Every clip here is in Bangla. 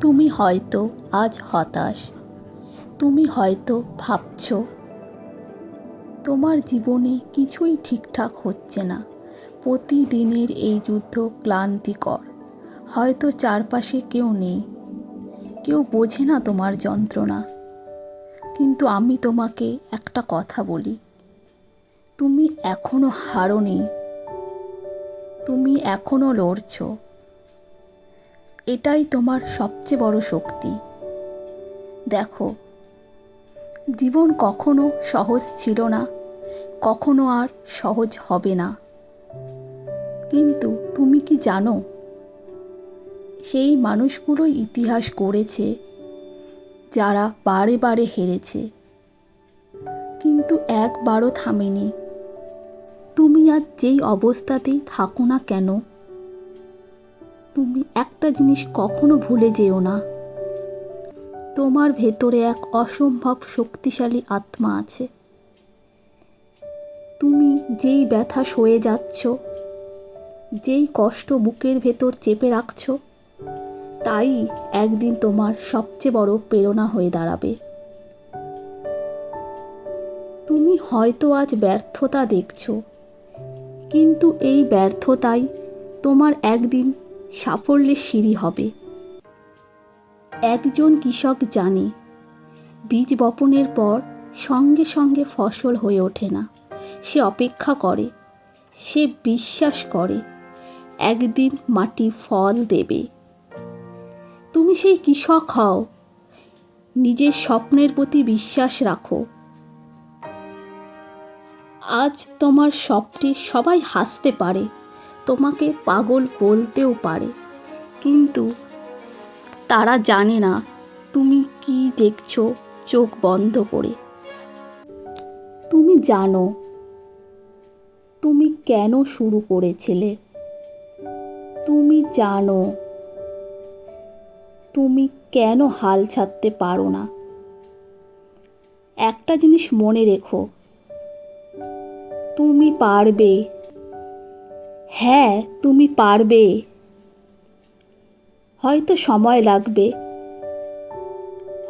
তুমি হয়তো আজ হতাশ, তুমি হয়তো ভাবছ, তোমার জীবনে কিছুই ঠিকঠাক হচ্ছে না। প্রতিদিনের এই যুদ্ধ ক্লান্তিকর। হয়তো চারপাশে কেউ নেই, কেউ বোঝে না তোমার যন্ত্রণা। কিন্তু আমি তোমাকে একটা কথা বলি, তুমি এখনও হারোনি, তুমি এখনও লড়ছো। এটাই তোমার সবচেয়ে বড় শক্তি। দেখো, জীবন কখনো সহজ ছিল না, কখনো আর সহজ হবে না। কিন্তু তুমি কি জানো, সেই মানুষগুলোই ইতিহাস গড়েছে, যারা বারে বারে হেরেছে। কিন্তু একবারও থামেনি। তুমি আর যেই অবস্থাতেই থাকো না কেন তুমি একটা জিনিস কখনো ভুলে যেও না। তোমার ভেতরে এক অসম্ভব শক্তিশালী আত্মা আছে। তুমি যেই ব্যথা সয়ে যাচ্ছ, যেই কষ্ট বুকের ভেতর চেপে রাখছ, তাই একদিন তোমার সবচেয়ে বড় প্রেরণা হয়ে দাঁড়াবে। তুমি হয়তো আজ ব্যর্থতা দেখছ, কিন্তু এই ব্যর্থতাই তোমার একদিন সাফল্যের সিঁড়ি হবে। একজন কৃষক জানে, বীজ বপনের পর সঙ্গে সঙ্গে ফসল হয়ে ওঠে না। সে অপেক্ষা করে, সে বিশ্বাস করে, একদিন মাটি ফল দেবে। তুমি সেই কৃষক হও, নিজের স্বপ্নের প্রতি বিশ্বাস রাখো। আজ তোমার স্বপ্নে সবাই হাসতে পারে। তোমাকে পাগল বলতেও পারে। কিন্তু তারা জানে না তুমি কি দেখছ চোখ বন্ধ করে। তুমি জানো তুমি কেন শুরু করেছিলে। তুমি জানো তুমি কেন হাল ছাড়তে পারো না। একটা জিনিস মনে রেখো। তুমি পারবে হ্যাঁ তুমি পারবে। হয়তো সময় লাগবে।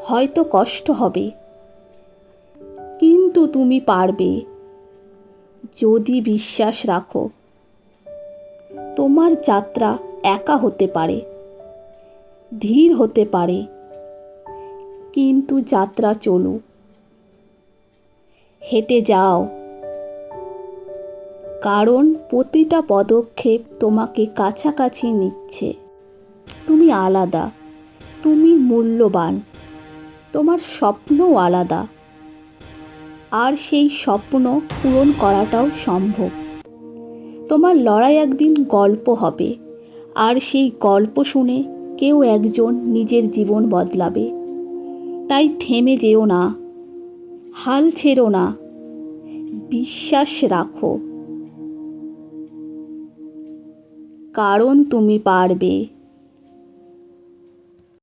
হয়তো কষ্ট হবে। কিন্তু তুমি পারবে। যদি বিশ্বাস রাখো, তোমার যাত্রা একা হতে পারে, ধীর হতে পারে। কিন্তু যাত্রা চলুক হেঁটে যাও। কারণ প্রতিটা পদক্ষেপ তোমাকে কাছাকাছি নিচ্ছে। তুমি আলাদা। তুমি মূল্যবান। তোমার স্বপ্নও আলাদা। আর সেই স্বপ্ন পূরণ করাটাও সম্ভব। তোমার লড়াই একদিন গল্প হবে। আর সেই গল্প শুনে কেউ একজন নিজের জীবন বদলাবে। তাই থেমে যেও না। হাল ছেড়ো না। বিশ্বাস রাখো। কারণ তুমি পারবে।